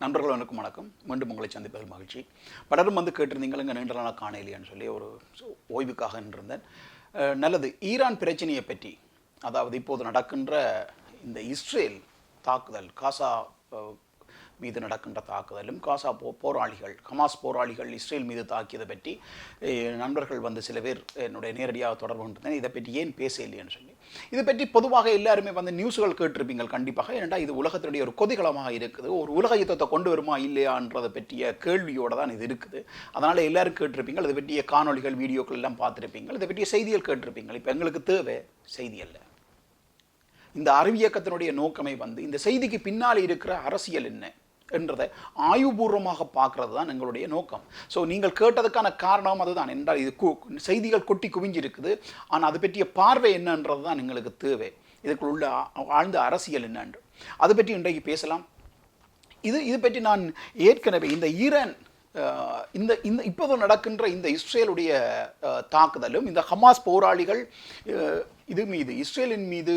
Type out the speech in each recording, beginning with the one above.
நண்பர்கள் வணக்கம் வணக்கம். மீண்டும் உங்களை சந்திப்பதில் மகிழ்ச்சி. பலரும் வந்து கேட்டிருந்தீங்க இங்கே நீண்ட நாளாக காணலையான்னு சொல்லி ஒரு ஓய்வுக்காக நின்றிருந்தேன். நல்லது. ஈரான் பிரச்சனையை பற்றி அதாவது இப்போது நடக்கின்ற இந்த இஸ்ரேல் தாக்குதல் காசா மீது நடக்கின்ற தாக்குதலும் காசா போ போராளிகள் ஹமாஸ் போராளிகள் இஸ்ரேல் மீது தாக்கியதை பற்றி நண்பர்கள் வந்து சில பேர் என்னுடைய நேரடியாக தொடர்பு கொண்டிருந்தேன் இதை பற்றி ஏன் பேச சொல்லி. இதை பற்றி பொதுவாக எல்லாருமே வந்து நியூஸ்கள் கேட்டிருப்பீங்க கண்டிப்பாக. ஏன்டா இது உலகத்தினுடைய ஒரு கொதிகளமாக இருக்குது. ஒரு உலக யுத்தத்தை கொண்டு வருமா இல்லையான்றதை பற்றிய கேள்வியோடு தான் இது இருக்குது. அதனால் எல்லோரும் கேட்டிருப்பீங்க இதை பற்றிய காணொளிகள் வீடியோக்கள் எல்லாம் பார்த்துருப்பீங்க இதை பற்றிய செய்திகள் கேட்டிருப்பீங்க இப்போ எங்களுக்கு தேவை செய்தி அல்ல. இந்த அறிவியக்கத்தினுடைய நோக்கமே வந்து இந்த செய்திக்கு பின்னால் இருக்கிற அரசியல் என்ன? என்றதை ஆய்வுபூர்வமாக பார்க்கறது தான் எங்களுடைய நோக்கம். ஸோ நீங்கள் கேட்டதுக்கான காரணம் அதுதான். என்றால் இது கு செய்திகள் கொட்டி குவிஞ்சிருக்குது. ஆனால் அது பற்றிய பார்வை என்னன்றது தான் எங்களுக்கு தேவை. இதுக்குள் உள்ள ஆழ்ந்த அரசியல் என்னன்று. அது பற்றி இன்றைக்கு பேசலாம். இது இது பற்றி நான் ஏற்கனவே இந்த ஈரான் இந்த இந்த இப்போது நடக்கின்ற இந்த இஸ்ரேலுடைய தாக்குதலும் இந்த ஹமாஸ் போராளிகள் இது மீது இஸ்ரேலின் மீது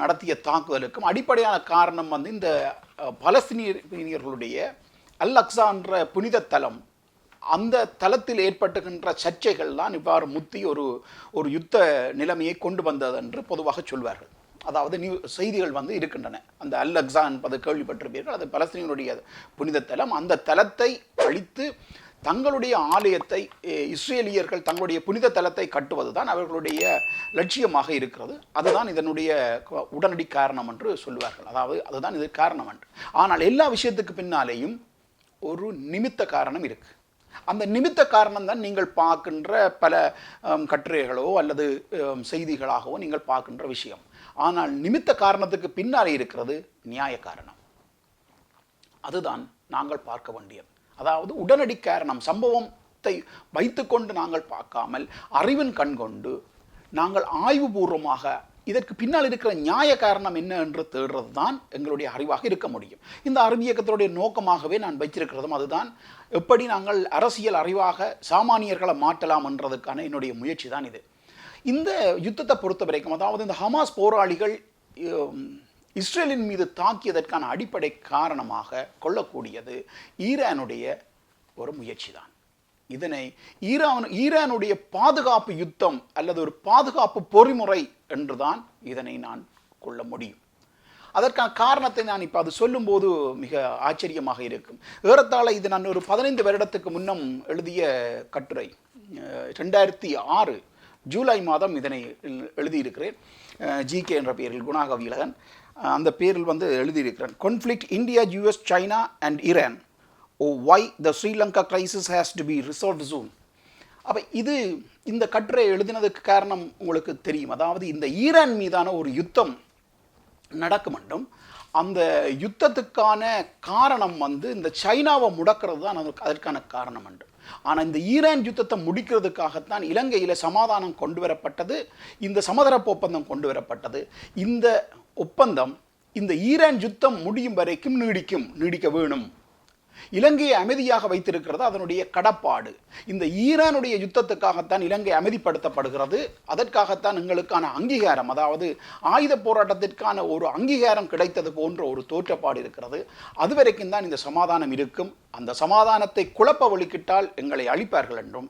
நடத்திய தாக்குதலுக்கும் அடிப்படையான காரணம் வந்து இந்த பலஸ்தீனியர்களுடைய அல் அக்ஸான்ற புனித தலம் அந்த தளத்தில் ஏற்பட்டுகின்ற சர்ச்சைகள் தான் இவ்வாறு முத்தி ஒரு ஒரு யுத்த நிலைமையை கொண்டு வந்தது என்று பொதுவாக சொல்வார்கள். அதாவது நியூ செய்திகள் வந்து இருக்கின்றன. அந்த அல் அக்ஸா என்பது கேள்விப்பட்டிருப்பீர்கள். அது பலஸ்தீனுடைய புனித தலம். அந்த தலத்தை அழித்து தங்களுடைய ஆலயத்தை இஸ்ரேலியர்கள் தங்களுடைய புனித தலத்தை கட்டுவது தான் அவர்களுடைய லட்சியமாக இருக்கிறது. அதுதான் இதனுடைய உடனடி காரணம் என்று சொல்லுவார்கள். அதாவது அதுதான் இது காரணம் என்று. ஆனால் எல்லா விஷயத்துக்கு பின்னாலேயும் ஒரு நிமித்த காரணம் இருக்குது அந்த நிமித்த காரணம் தான் நீங்கள் பார்க்கின்ற பல கட்டுரைகளோ அல்லது செய்திகளாகவோ நீங்கள் பார்க்கின்ற விஷயம். ஆனால் நிமித்த காரணத்துக்கு பின்னாலே இருக்கிறது நியாய காரணம். அதுதான் நாங்கள் பார்க்க வேண்டியது. அதாவது உடனடி காரணம் சம்பவத்தை வைத்துக்கொண்டு நாங்கள் பார்க்காமல் அறிவின் கண் கொண்டு நாங்கள் ஆய்வுபூர்வமாக இதற்கு பின்னால் இருக்கிற நியாய காரணம் என்ன என்று தேடுறது தான் எங்களுடைய அறிவாக இருக்க முடியும். இந்த அறிவியக்கத்தினுடைய நோக்கமாகவே நான் வைத்திருக்கிறதும் அதுதான். எப்படி நாங்கள் அரசியல் அறிவாக சாமானியர்களை மாற்றலாம் என்றதுக்கான என்னுடைய முயற்சி தான் இது. இந்த யுத்தத்தை பொறுத்த வரைக்கும் அதாவது இந்த ஹமாஸ் போராளிகள் இஸ்ரேலின் மீது தாக்கியதற்கான அடிப்படை காரணமாக கொள்ளக்கூடியது ஈரானுடைய ஒரு முயற்சி தான் இதனை ஈரான் ஈரானுடைய பாதுகாப்பு யுத்தம் அல்லது ஒரு பாதுகாப்பு பொறிமுறை என்றுதான் இதனை நான் கொள்ள முடியும். அதற்கான காரணத்தை நான் இப்போ அது சொல்லும்போது மிக ஆச்சரியமாக இருக்கும். ஏறத்தாழ இது நான் ஒரு பதினைந்து வருடத்துக்கு முன்னம் எழுதிய கட்டுரை. ரெண்டாயிரத்தி ஆறு ஜூலை மாதம் இதனை எழுதியிருக்கிறேன். எழுதியிருக்கிறேன் ஜிகே என்ற பெயரில் குணாகவிலகன் அந்த பேரில் வந்து எழுதியிருக்கிறேன். Conflict India US China and Iran O why the Sri Lanka crisis has to be resolve June அப்போ இது இந்த கட்டுரை எழுதினதுக்கு காரணம் உங்களுக்கு தெரியும். அதாவது இந்த ஈரான் மீதான ஒரு யுத்தம் நடக்க என்றும் அந்த யுத்தத்துக்கான காரணம் வந்து இந்த சைனாவை முடக்கிறது தான் அதற்கு அதற்கான காரணம் உண்டு ஆனால் இந்த ஈரான் யுத்தத்தை முடிக்கிறதுக்காகத்தான் இலங்கையில் சமாதானம் கொண்டு வரப்பட்டது இந்த சமதரப்பு ஒப்பந்தம் கொண்டு வரப்பட்டது. இந்த ஒப்பந்தம் இந்த ஈரான் யுத்தம் முடியும் வரைக்கும் நீடிக்கும் நீடிக்க வேணும். இலங்கையை அமைதியாக வைத்திருக்கிறது அதனுடைய கடப்பாடு. இந்த ஈரானுடைய யுத்தத்துக்காகத்தான் இலங்கை அமைதிப்படுத்தப்படுகிறது. அதற்காகத்தான் எங்களுக்கான அங்கீகாரம் அதாவது ஆயுத போராட்டத்திற்கான ஒரு அங்கீகாரம் கிடைத்தது போன்ற ஒரு தோற்றப்பாடு இருக்கிறது. அது வரைக்கும் தான் இந்த சமாதானம் இருக்கும். அந்த சமாதானத்தை குழப்ப வழிக்கிட்டால் எங்களை அழிப்பார்கள் என்றும்.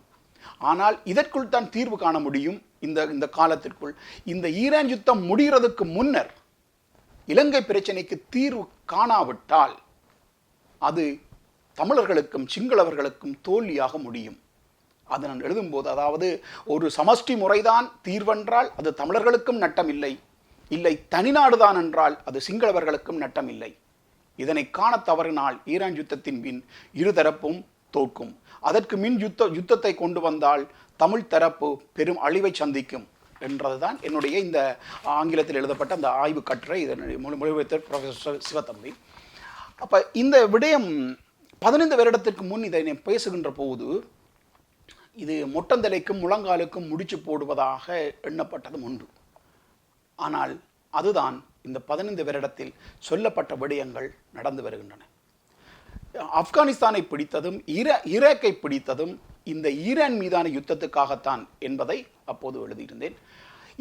ஆனால் இதற்குள் தான் தீர்வு காண முடியும். இந்த இந்த காலத்திற்குள். இந்த ஈரான் யுத்தம் முடிகிறதுக்கு முன்னர் இலங்கை பிரச்சனைக்கு தீர்வு காணாவிட்டால் அது தமிழர்களுக்கும் சிங்களவர்களுக்கும் தோல்வியாக முடியும். அது நான் எழுதும்போது அதாவது ஒரு சமஷ்டி முறைதான் தீர்வென்றால் அது தமிழர்களுக்கும் நட்டம் இல்லை இல்லை தனிநாடுதான் என்றால் அது சிங்களவர்களுக்கும் நட்டம் இல்லை இதனை காண தவறினால் ஈரான் யுத்தத்தின் பின் இருதரப்பும் தோற்கும். அதற்கு மின் யுத்த யுத்தத்தை கொண்டு வந்தால் தமிழ் தரப்பு பெரும் அழிவை சந்திக்கும். என்றதுதான் என்னுடைய இந்த ஆங்கிலத்தில் எழுதப்பட்ட அந்த ஆய்வு கட்டுரை. இதனுடைய மொழி- மொழிபெயர்த்த ப்ரொஃபஸர் சிவத்தம்பி. அப்போ இந்த விடயம் பதினைந்து வருடத்திற்கு முன் இதை நான் பேசுகின்ற போது இது மொட்டந்தலைக்கும் முழங்காலுக்கும் முடிச்சு போடுவதாக எண்ணப்பட்டதும் உண்டு. ஆனால் அதுதான் இந்த பதினைந்து வருடத்தில் சொல்லப்பட்ட விடயங்கள் நடந்து வருகின்றன. ஆப்கானிஸ்தானை பிடித்ததும் இர ஈராக்கை பிடித்ததும் இந்த ஈரான் மீதான யுத்தத்துக்காகத்தான் என்பதை அப்போது எழுதியிருந்தேன்.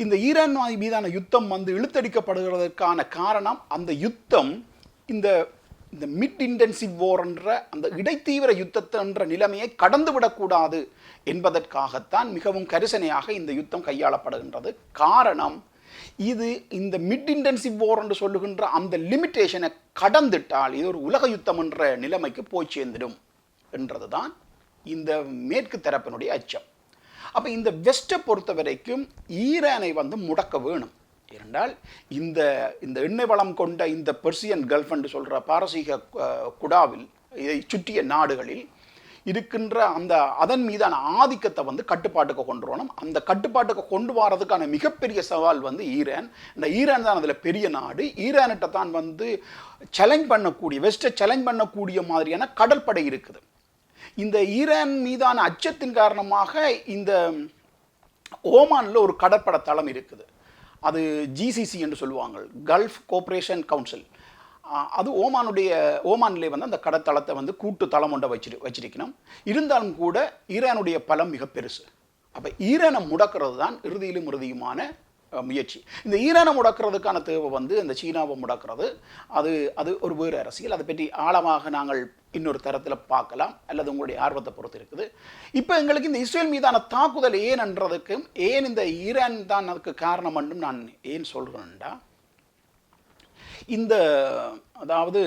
இந்த ஈரான் மீதான யுத்தம் வந்து இழுத்தடிக்கப்படுகிறதற்கான காரணம் அந்த யுத்தம் இந்த இந்த மிட் இன்டென்சிவ் war என்ற அந்த இடைத்தீவிர யுத்தத்தை என்ற நிலைமையை கடந்து விடக்கூடாது என்பதற்காகத்தான் மிகவும் கரிசனையாக இந்த யுத்தம் கையாளப்படுகின்றது. காரணம் இது இந்த மிட் இன்டென்சிவ் வோர் என்று சொல்லுகின்ற அந்த லிமிட்டேஷனை கடந்துட்டால் இது ஒரு உலக யுத்தம் என்ற நிலைமைக்கு போய் சேர்ந்துடும் என்றதுதான் இந்த மேற்கு தரப்பினுடைய அச்சம். அப்போ இந்த வெஸ்ட்டை பொறுத்த வரைக்கும் ஈரானை வந்து முடக்க வேணும். ஏனென்றால் இந்த இந்த எண்ணெய் வளம் கொண்ட இந்த பெர்சியன் கல்ஃப் என்று சொல்கிற பாரசீக குடாவில் இதை சுற்றிய நாடுகளில் இருக்கின்ற அந்த அதன் மீதான ஆதிக்கத்தை வந்து கட்டுப்பாட்டுக்கு கொண்டு வரணும். அந்த கட்டுப்பாட்டுக்கு கொண்டு வரதுக்கான மிகப்பெரிய சவால் வந்து ஈரான். இந்த ஈரான் தான் அதில் பெரிய நாடு. ஈரான்கிட்ட தான் வந்து சேலஞ்ச் பண்ணக்கூடிய வெஸ்ட்டை சேலஞ்ச் பண்ணக்கூடிய மாதிரியான கடற்படை இருக்குது. இந்த ஈரான் மீதான அச்சத்தின் காரணமாக இந்த ஓமானில் ஒரு கடற்பட தளம் இருக்குது. அது ஜிசிசி என்று சொல்லுவாங்க கல்ஃப் கோஆப்ரேஷன் கவுன்சில் அது ஓமானுடைய ஓமானிலே வந்து அந்த கடத்தளத்தை வந்து கூட்டு தளம் ஒன்றை வச்சிரு வச்சிருக்கணும். இருந்தாலும் கூட ஈரானுடைய பலம் மிக பெருசு. அப்போ ஈரானை முடக்கிறது தான் இறுதியிலும் இறுதியுமான முயற்சி. இந்த ஈரானை முடக்கிறதுக்கான தேவை வந்து இந்த சீனாவை முடக்கிறது. அது அது ஒரு வேறு அரசியல். அதை பற்றி ஆழமாக நாங்கள் இன்னொரு தரத்தில் பார்க்கலாம். அல்லது உங்களுடைய ஆர்வத்தை பொறுத்து இருக்குது. இப்போ எங்களுக்கு இந்த இஸ்ரேல் மீதான தாக்குதல் ஏன் என்றதுக்கும் ஏன் இந்த ஈரான் தான் அதுக்கு காரணம் என்றும் நான் ஏன் சொல்கிறேன்டா இந்த அதாவது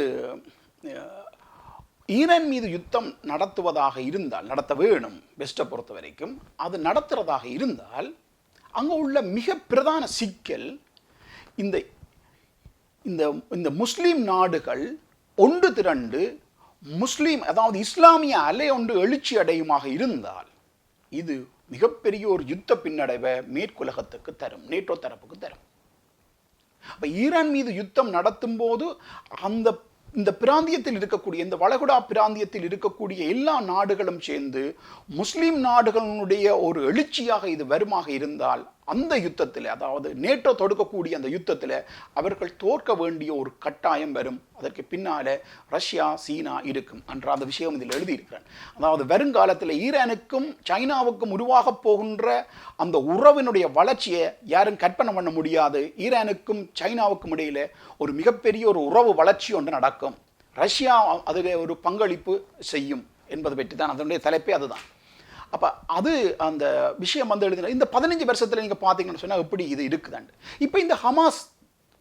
ஈரான் மீது யுத்தம் நடத்துவதாக இருந்தால் நடத்த வேணும் பெஸ்ட்டை பொறுத்த வரைக்கும். அது நடத்துறதாக இருந்தால் அங்கே உள்ள மிக பிரதான சிக்கல் இந்த இந்த இந்த முஸ்லீம் நாடுகள் ஒன்று திரண்டு முஸ்லீம் அதாவது இஸ்லாமிய அலை ஒன்று எழுச்சி அடையுமாக இருந்தால் இது மிகப்பெரிய ஒரு யுத்த பின்னடைவை மேற்குலகத்துக்கு தரும் நேட்டோ தரப்புக்கு தரும். அப்போ ஈரான் மீது யுத்தம் நடத்தும் போது அந்த இந்த பிராந்தியத்தில் இருக்கக்கூடிய இந்த வளைகுடா பிராந்தியத்தில் இருக்கக்கூடிய எல்லா நாடுகளும் சேர்ந்து முஸ்லீம் நாடுகளுடைய ஒரு எழுச்சியாக இது வருமாக இருந்தால் அந்த யுத்தத்தில் அதாவது நேட்டோ தொடுக்கக்கூடிய அந்த யுத்தத்தில் அவர்கள் தோற்க வேண்டிய ஒரு கட்டாயம் வரும். அதற்கு பின்னாலே ரஷ்யா சீனா இருக்கும் என்ற அந்த விஷயம் இதில் எழுதியிருக்கிறேன் அதாவது வருங்காலத்தில் ஈரானுக்கும் சைனாவுக்கும் உருவாக போகின்ற அந்த உறவினுடைய வளர்ச்சியை யாரும் கற்பனை பண்ண முடியாது. ஈரானுக்கும் சைனாவுக்கும் இடையில ஒரு மிகப்பெரிய ஒரு உறவு வளர்ச்சி ஒன்று நடக்கும். ரஷ்யா அதில் ஒரு பங்களிப்பு செய்யும் என்பது பற்றி தான் அதனுடைய தலைப்பே அதுதான். அப்போ அது அந்த விஷயம் வந்து எழுதின இந்த பதினஞ்சு வருஷத்தில் நீங்கள் பார்த்தீங்கன்னு சொன்னால் எப்படி இது இருக்குதாண்டு? இப்போ இந்த ஹமாஸ்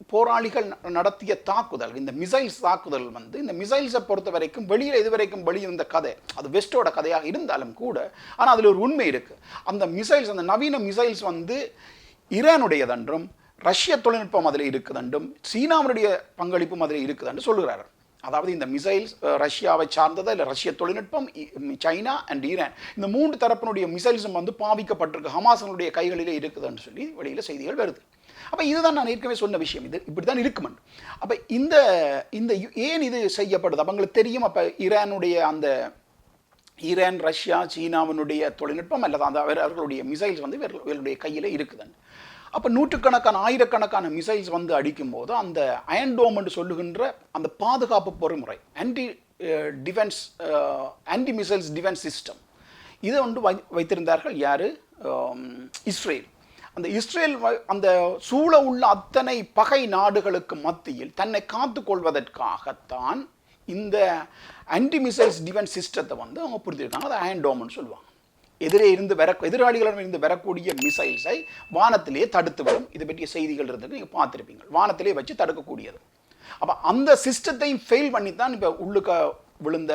போராளிகள் நடத்திய தாக்குதல் இந்த மிசைல்ஸ் தாக்குதல் வந்து இந்த மிசைல்ஸை பொறுத்த வரைக்கும் வெளியில் இதுவரைக்கும் வெளியிருந்த கதை அது வெஸ்டோட கதையாக இருந்தாலும் கூட ஆனால் அதில் ஒரு உண்மை இருக்குது அந்த மிசைல்ஸ் அந்த நவீன மிசைல்ஸ் வந்து ஈரானுடையதென்றும் ரஷ்ய தொழில்நுட்பம் அதில் இருக்குதென்றும் சீனாவுடைய பங்களிப்பும் அதில் இருக்குதென்று சொல்கிறார்கள் அதாவது இந்த மிசைல்ஸ் ரஷ்யாவை சார்ந்தது இல்லை ரஷ்ய தொழில்நுட்பம் சைனா அண்ட் ஈரான். இந்த மூன்று தரப்பினுடைய மிசைல்ஸும் வந்து பாவிக்கப்பட்டிருக்கு. ஹமாசனுடைய கைகளிலே இருக்குதுன்னு சொல்லி வெளியில் செய்திகள் வருது. அப்போ இதுதான் நான் ஏற்கனவே சொன்ன விஷயம். இது இப்படி தான் இருக்குமன். அப்போ இந்த இந்த ஏன் இது செய்யப்படுது? அப்போ உங்களுக்கு தெரியும். அப்போ ஈரானுடைய அந்த ஈரான் ரஷ்யா சீனாவினுடைய தொழில்நுட்பம் அல்லது அந்த அவர் அவர்களுடைய மிசைல்ஸ் வந்து இவர்களுடைய கையில் இருக்குதுன்னு. அப்போ நூற்றுக்கணக்கான ஆயிரக்கணக்கான மிசைல்ஸ் வந்து அடிக்கும்போது அந்த அயன்டோம் என்று சொல்லுகின்ற அந்த பாதுகாப்பு பொறிமுறை anti defence anti missiles defence system இதை வந்து வை வைத்திருந்தார்கள் யார்? இஸ்ரேல். அந்த இஸ்ரேல் வ- அந்த சூழ உள்ள அத்தனை பகை நாடுகளுக்கு மத்தியில் தன்னை காத்து கொள்வதற்காகத்தான் இந்த ஆன்டி மிசைல்ஸ் டிஃபென்ஸ் சிஸ்டத்தை வந்து அவங்க புரிஞ்சிருக்காங்க அதை அயன்டோம்னு சொல்லுவாங்க. எதிரே இருந்து வர எதிராளிகளிடம் இருந்து வரக்கூடிய மிசைல்ஸை வானத்திலேயே தடுத்து வரும் இதை பற்றிய செய்திகள் இருந்தது நீங்கள் பார்த்துருப்பீங்க. வானத்திலே வச்சு தடுக்கக்கூடியது. அப்போ அந்த சிஸ்டத்தையும் ஃபெயில் பண்ணி தான் இப்போ உள்ளுக்க விழுந்த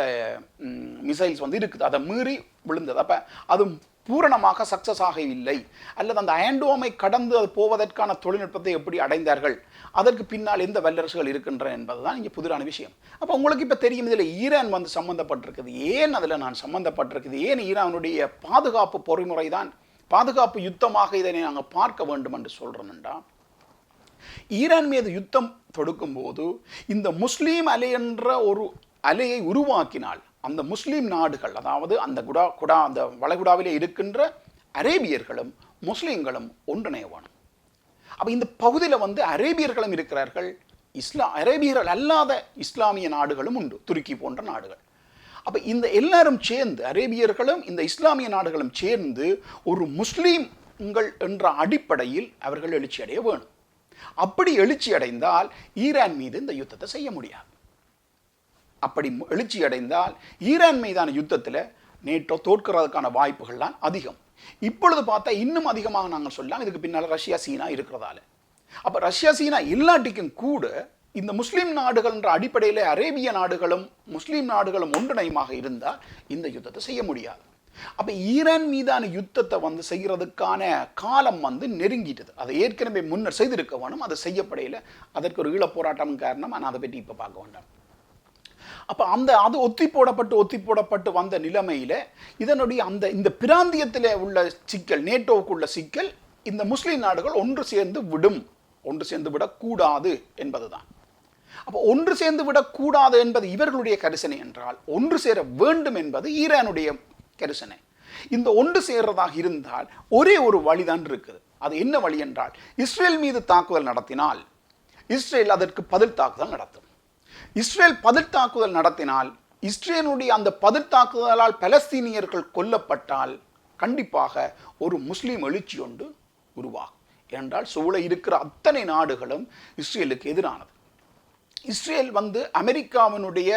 மிசைல்ஸ் வந்து இருக்குது. அதை மீறி விழுந்தது. அப்போ அது பூரணமாக சக்ஸஸ் ஆகவில்லை. அல்லது அந்த ஆண்டோமை கடந்து அது போவதற்கான தொழில்நுட்பத்தை எப்படி அடைந்தார்கள்? அதற்கு பின்னால் எந்த வல்லரசுகள் இருக்கின்றன என்பதுதான் இங்கே புதிரான விஷயம். அப்போ உங்களுக்கு இப்போ தெரியும் இதில் ஈரான் வந்து சம்மந்தப்பட்டிருக்குது ஏன் அதில் நான் சம்மந்தப்பட்டிருக்குது ஏன் ஈரானுடைய பாதுகாப்பு பொறிமுறை தான் பாதுகாப்பு யுத்தமாக இதனை நாங்கள் பார்க்க வேண்டும் என்று சொல்கிறோம்டா ஈரான் மீது யுத்தம் தொடுக்கும்போது இந்த முஸ்லீம் அலை என்ற ஒரு அலையை உருவாக்கினால் அந்த முஸ்லீம் நாடுகள் அதாவது அந்த குடா குடா அந்த வளைகுடாவிலே இருக்கின்ற அரேபியர்களும் முஸ்லீம்களும் ஒன்றிணைய வேணும் அப்போ இந்த பகுதியில் வந்து அரேபியர்களும் இருக்கிறார்கள். இஸ்லா அரேபியர்கள் அல்லாத இஸ்லாமிய நாடுகளும் உண்டு துருக்கி போன்ற நாடுகள். அப்போ இந்த எல்லாரும் சேர்ந்து அரேபியர்களும் இந்த இஸ்லாமிய நாடுகளும் சேர்ந்து ஒரு முஸ்லீம்கள் என்ற அடிப்படையில் அவர்கள் எழுச்சி அடைய வேணும். அப்படி எழுச்சி அடைந்தால் ஈரான் மீது இந்த யுத்தத்தை செய்ய முடியாது. அப்படி எழுச்சி அடைந்தால் ஈரான் மீதான யுத்தத்தில் நேட்டோ தோற்கிறதுக்கான வாய்ப்புகள் தான் அதிகம். இப்பொழுது பார்த்தா இன்னும் அதிகமாக நாங்கள் சொல்லலாம் இதுக்கு பின்னால் ரஷ்யா சீனா இருக்கிறதால. அப்போ ரஷ்யா சீனா இல்லாட்டிக்கும் கூட இந்த முஸ்லிம் நாடுகள்ன்ற அடிப்படையில் அரேபிய நாடுகளும் முஸ்லீம் நாடுகளும் ஒன்றிணையமாக இருந்தால் இந்த யுத்தத்தை செய்ய முடியாது. அப்போ ஈரான் மீதான யுத்தத்தை வந்து செய்யறதுக்கான காலம் வந்து நெருங்கிட்டது. அதை ஏற்கனவே முன்னர் செய்திருக்க வேணும் அது செய்யப்படையில அதற்கு ஒரு ஈழப் போராட்டம் காரணம் நான் அதை பற்றி இப்போ பார்க்க வேண்டாம். அப்போ அந்த அது ஒத்தி போடப்பட்டு ஒத்தி போடப்பட்டு வந்த நிலைமையில் இதனுடைய அந்த இந்த பிராந்தியத்தில் உள்ள சிக்கல் நேட்டோவுக்குள்ள சிக்கல் இந்த முஸ்லீம் நாடுகள் ஒன்று சேர்ந்து விடும். ஒன்று சேர்ந்து விடக்கூடாது என்பதுதான். அப்போ ஒன்று சேர்ந்து விடக்கூடாது என்பது இவர்களுடைய கரிசனை என்றால் ஒன்று சேர வேண்டும் என்பது ஈரானுடைய கரிசனை. இந்த ஒன்று சேர்றதாக இருந்தால் ஒரே ஒரு வழிதான் இருக்குது. அது என்ன வழி என்றால் இஸ்ரேல் மீது தாக்குதல் நடத்தினால் இஸ்ரேல் அதற்கு பதில் தாக்குதல் நடத்தும். இஸ்ரேல் பதில் தாக்குதல் நடத்தினால் இஸ்ரேலுடைய அந்த பதில் தாக்குதலால் பலஸ்தீனியர்கள் கொல்லப்பட்டால் கண்டிப்பாக ஒரு முஸ்லீம் எழுச்சி ஒன்று உருவாகும். ஏனென்றால் சூழ இருக்கிற அத்தனை நாடுகளும் இஸ்ரேலுக்கு எதிரானது. இஸ்ரேல் வந்து அமெரிக்காவினுடைய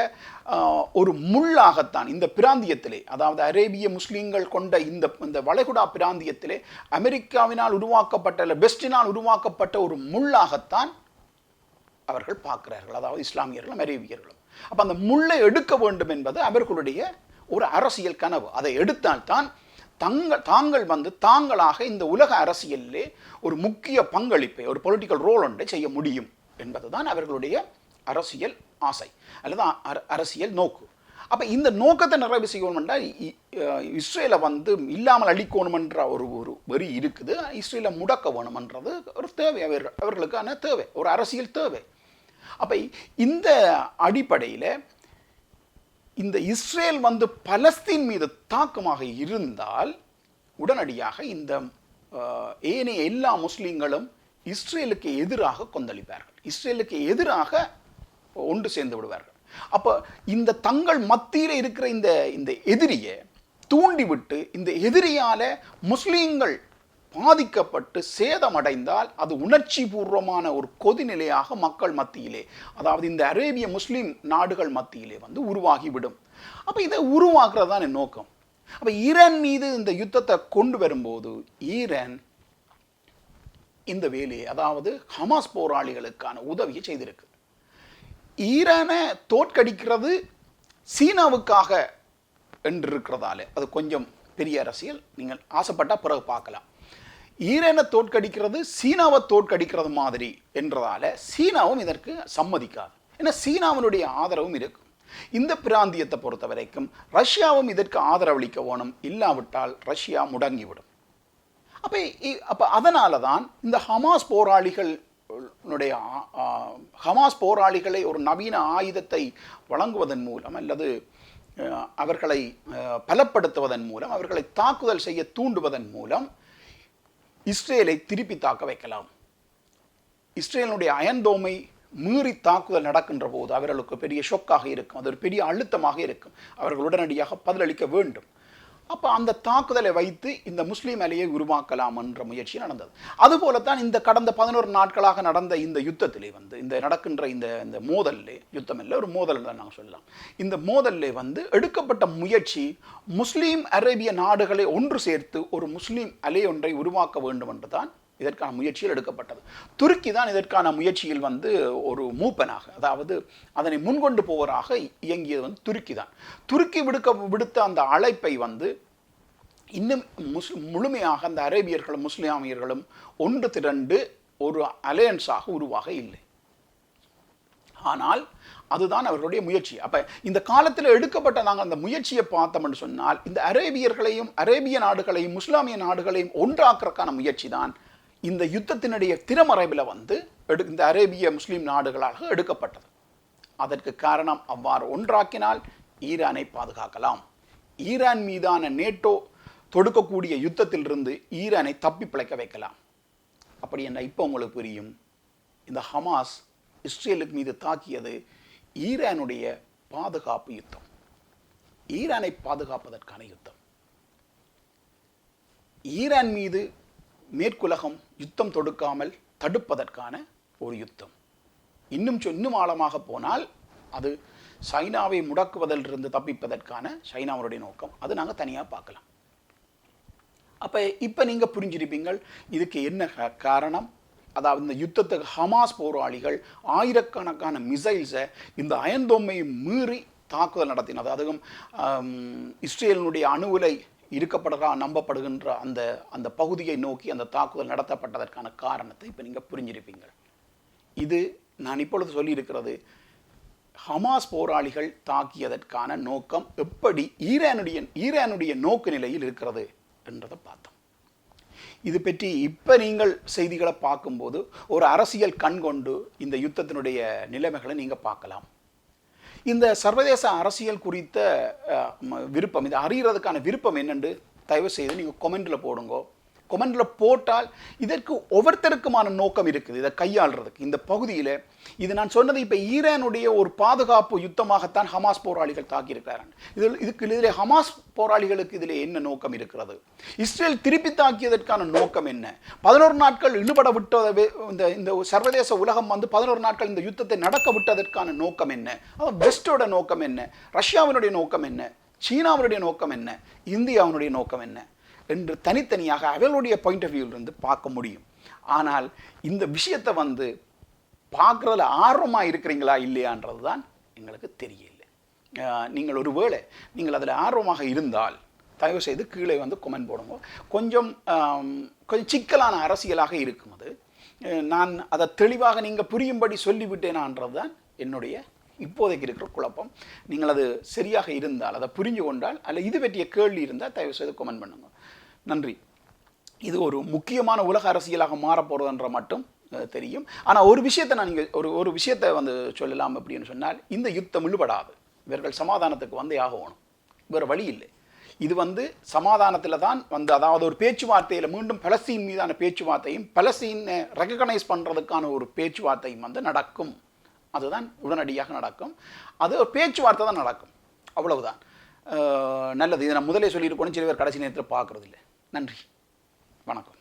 ஒரு முள்ளாகத்தான் இந்த பிராந்தியத்திலே அதாவது அரேபிய முஸ்லீம்கள் கொண்ட இந்த இந்த வளைகுடா பிராந்தியத்திலே அமெரிக்காவினால் உருவாக்கப்பட்ட இல்லை வெஸ்டினால் உருவாக்கப்பட்ட ஒரு முள்ளாகத்தான் அவர்கள் பார்க்கிறார்கள். அதாவது இஸ்லாமியர்களும் அரேபியர்களும் அப்போ அந்த முள்ளை எடுக்க வேண்டும் என்பது அவர்களுடைய ஒரு அரசியல் கனவு. அதை எடுத்தால்தான் தங்கள் தாங்கள் வந்து தாங்களாக இந்த உலக அரசியலிலே ஒரு முக்கிய பங்களிப்பை ஒரு பொலிட்டிக்கல் ரோல் ஒன்றை செய்ய முடியும் என்பதுதான் அவர்களுடைய அரசியல் ஆசை அல்லது அர- அரசியல் நோக்கு. அப்போ இந்த நோக்கத்தை நிறைவு செய்யணும் என்றால் இ- இஸ்ரேலை வந்து இல்லாமல் அழிக்கணுமென்ற ஒரு ஒரு வரி இருக்குது. இஸ்ரேலை முடக்க வேணுமென்றது ஒரு தேவை. அவர்கள் அவர்களுக்கான தேவை ஒரு அரசியல் தேவை. அப்போ இந்த அடிப்படையில் இந்த இஸ்ரேல் வந்து பலஸ்தீன் மீது தாக்கமாக இருந்தால் உடனடியாக இந்த ஏனைய எல்லா முஸ்லீம்களும் இஸ்ரேலுக்கு எதிராக கொந்தளிப்பார்கள். இஸ்ரேலுக்கு எதிராக ஒன்று சேர்ந்து விடுவார்கள். அப்ப இந்த தங்கள் மத்தியில இருக்கிற இந்த இந்த எதிரியை தூண்டிவிட்டு இந்த எதிரியால முஸ்லீம்கள் பாதிக்கப்பட்டு சேதமடைந்தால் அது உணர்ச்சி பூர்வமான ஒரு கொதிநிலையாக மக்கள் மத்தியிலே அதாவது இந்த அரேபிய முஸ்லிம் நாடுகள் மத்தியிலே வந்து உருவாகிவிடும். அப்போ இதை உருவாக்குறது தான் என் நோக்கம். அப்போ ஈரான் மீது இந்த யுத்தத்தை கொண்டு வரும்போது ஈரான் இந்த வேலையை அதாவது ஹமாஸ் போராளிகளுக்கான உதவியை செய்திருக்கு. ஈரானை தோற்கடிக்கிறது சீனாவுக்காக என்று இருக்கிறதாலே அது கொஞ்சம் பெரிய அரசியல் நீங்கள் ஆசைப்பட்டா பிறகு பார்க்கலாம். ஈரானை தோற்கடிக்கிறது சீனாவை தோற்கடிக்கிறது மாதிரி என்றதால சீனாவும் இதற்கு சம்மதிக்காது. ஏன்னா சீனாவினுடைய ஆதரவும் இருக்கும் இந்த பிராந்தியத்தை பொறுத்த வரைக்கும் ரஷ்யாவும் இதற்கு ஆதரவளிக்க வேணும். இல்லாவிட்டால் ரஷ்யா முடங்கிவிடும். அப்போ அப்போ அதனால தான் இந்த ஹமாஸ் போராளிகளுடைய ஹமாஸ் போராளிகளை ஒரு நவீன ஆயுதத்தை வழங்குவதன் மூலம் அல்லது அவர்களை பலப்படுத்துவதன் மூலம் அவர்களை தாக்குதல் செய்ய தூண்டுவதன் மூலம் இஸ்ரேலை திருப்பி தாக்க வைக்கலாம். இஸ்ரேலுடைய அயன்தோமை மீறி தாக்குதல் நடக்கின்ற போது அவர்களுக்கு பெரிய ஷொக்காக இருக்கும். அது ஒரு பெரிய அழுத்தமாக இருக்கும். அவர்கள் உடனடியாக பதிலளிக்க வேண்டும். அப்போ அந்த தாக்குதலை வைத்து இந்த முஸ்லீம் அலையை உருவாக்கலாம் என்ற முயற்சி நடந்தது. அதுபோலத்தான் இந்த கடந்த பதினோரு நாட்களாக நடந்த இந்த யுத்தத்திலே வந்து இந்த நடக்கின்ற இந்த இந்த மோதல்லே யுத்தம் இல்லை ஒரு மோதல் தான் நாங்கள் சொல்லலாம். இந்த மோதல்லே வந்து எடுக்கப்பட்ட முயற்சி முஸ்லீம் அரேபிய நாடுகளை ஒன்று சேர்த்து ஒரு முஸ்லீம் அலை ஒன்றை உருவாக்க வேண்டும் என்றுதான் இதற்கான முயற்சியில் எடுக்கப்பட்டது. துருக்கி தான் இதற்கான முயற்சியில் வந்து ஒரு மூப்பனாக அதாவது அதனை முன்கொண்டு போவராக இயங்கியது வந்து துருக்கி தான். துருக்கி விடுக்க விடுத்த அந்த அழைப்பை வந்து இன்னும் முஸ் முழுமையாக அந்த அரேபியர்களும் முஸ்லிமியர்களும் ஒன்று திரண்டு ஒரு அலையன்ஸாக உருவாக இல்லை. ஆனால் அதுதான் அவர்களுடைய முயற்சி. அப்போ இந்த காலத்தில் எடுக்கப்பட்ட நாங்கள் அந்த முயற்சியை பார்த்தோம்னு சொன்னால் இந்த அரேபியர்களையும் அரேபிய நாடுகளையும் முஸ்லாமிய நாடுகளையும் ஒன்றாக்குறதுக்கான முயற்சி தான் இந்த யுத்தத்தினுடைய திறமறைவில் வந்து எடு இந்த அரேபிய முஸ்லீம் நாடுகளாக எடுக்கப்பட்டது. அதற்கு காரணம் அவ்வாறு ஒன்றாக்கினால் ஈரானை பாதுகாக்கலாம். ஈரான் மீதான நேட்டோ தொடுக்கக்கூடிய யுத்தத்திலிருந்து ஈரானை தப்பி பிழைக்க வைக்கலாம். அப்படி என்ன இப்போ உங்களுக்கு புரியும்? இந்த ஹமாஸ் இஸ்ரேலுக்கு மீது தாக்கியது ஈரானுடைய பாதுகாப்பு யுத்தம். ஈரானை பாதுகாப்பதற்கான யுத்தம். ஈரான் மீது மேற்குலகம் யுத்தம் தொடுக்காமல் தடுப்பதற்கான ஒரு யுத்தம். இன்னும் இன்னும் ஆழமாக போனால் அது சைனாவை முடக்குவதிலிருந்து தப்பிப்பதற்கான சைனாவுடைய நோக்கம். அது நாங்கள் தனியாக பார்க்கலாம். அப்போ இப்போ நீங்கள் புரிஞ்சிருப்பீங்கள் இதுக்கு என்ன காரணம்? அதாவது இந்த யுத்தத்துக்கு ஹமாஸ் போராளிகள் ஆயிரக்கணக்கான மிசைல்ஸை இந்த அயந்தொம்மையை மீறி தாக்குதல் நடத்தினது அதுவும் இஸ்ரேலினுடைய இஸ்ரேலினுடைய அணுவிலை இருக்கப்படுறா நம்பப்படுகின்ற அந்த அந்த பகுதியை நோக்கி அந்த தாக்குதல் நடத்தப்பட்டதற்கான காரணத்தை இப்போ நீங்கள் புரிஞ்சிருப்பீங்கள் இது நான் இப்பொழுது சொல்லியிருக்கிறது ஹமாஸ் போராளிகள் தாக்கியதற்கான நோக்கம் எப்படி ஈரானுடைய ஈரானுடைய நோக்கு நிலையில் இருக்கிறது என்றதை பார்த்தோம். இது பற்றி இப்போ நீங்கள் செய்திகளை பார்க்கும்போது ஒரு அரசியல் கண் கொண்டு இந்த யுத்தத்தினுடைய நிலைமைகளை நீங்கள் பார்க்கலாம். இந்த சர்வதேச அரசியல் குறித்த விருப்பம் இது அறிகிறதுக்கான விருப்பம் என்னென்று தயவு செய்து நீங்கள் கொமெண்டில் போடுங்க. கொமெண்டில் போட்டால் இதற்கு ஒவ்வொருத்தருக்குமான நோக்கம் இருக்குது இதை கையாளுறதுக்கு. இந்த பகுதியில் இது நான் சொன்னது இப்போ ஈரானுடைய ஒரு பாதுகாப்பு யுத்தமாகத்தான் ஹமாஸ் போராளிகள் தாக்கியிருக்கிறார்கள். இதில் இதுக்கு இதில் ஹமாஸ் போராளிகளுக்கு இதில் என்ன நோக்கம் இருக்கிறது? இஸ்ரேல் திருப்பி தாக்கியதற்கான நோக்கம் என்ன? பதினோரு நாட்கள் இழுபட விட்டதை இந்த இந்த சர்வதேச உலகம் வந்து பதினோரு நாட்கள் இந்த யுத்தத்தை நடக்க விட்டதற்கான நோக்கம் என்ன? அதாவது வெஸ்டோட நோக்கம் என்ன? ரஷ்யாவினுடைய நோக்கம் என்ன? சீனாவினுடைய நோக்கம் என்ன? இந்தியாவினுடைய நோக்கம் என்ன? என்று தனித்தனியாக அவளுடைய பாயிண்ட் ஆஃப் வியூவிலிருந்து பார்க்க முடியும். ஆனால் இந்த விஷயத்தை வந்து பார்க்குறதுல ஆர்வமாக இருக்கிறீங்களா இல்லையான்றது தான் எங்களுக்கு தெரியல நீங்கள் ஒருவேளை நீங்கள் அதில் ஆர்வமாக இருந்தால் தயவு செய்து கீழே வந்து கொமெண்ட் போடுங்க. கொஞ்சம் கொஞ்சம் சிக்கலான அரசியலாக இருக்கும் அது. நான் அதை தெளிவாக நீங்கள் புரியும்படி சொல்லிவிட்டேனான்றது தான் என்னுடைய இப்போதைக்கு இருக்கிற குழப்பம். நீங்கள் அது சரியாக இருந்தால் அதை புரிஞ்சு கொண்டால் அல்ல இது பற்றிய கேள்வி இருந்தால் தயவு செய்து கொமெண்ட் பண்ணுங்கள் நன்றி. இது ஒரு முக்கியமான உலக அரசியலாக மாறப்போகிறதுன்ற மட்டும் தெரியும். ஆனால் ஒரு விஷயத்தை நான் இங்கே ஒரு ஒரு விஷயத்தை வந்து சொல்லலாம் அப்படின்னு சொன்னால் இந்த யுத்தம் இழுபடாது. இவர்கள் சமாதானத்துக்கு வந்தே ஆகணும். வேறு வழி இல்லை. இது வந்து சமாதானத்தில் தான் வந்து அதாவது ஒரு பேச்சுவார்த்தையில் மீண்டும் பலஸ்தீன் மீதான பேச்சுவார்த்தையும் பலஸ்தீனை ரெக்கக்னைஸ் பண்ணுறதுக்கான ஒரு பேச்சுவார்த்தையும் வந்து நடக்கும். அதுதான் உடனடியாக நடக்கும். அது ஒரு பேச்சுவார்த்தை தான் நடக்கும். அவ்வளவுதான். நல்லது. இதை நான் முதலே சொல்லியிருக்கோன்னு சில பேர் கடைசி நேரத்தில் பார்க்குறதில்லை. நன்றி. வணக்கம்.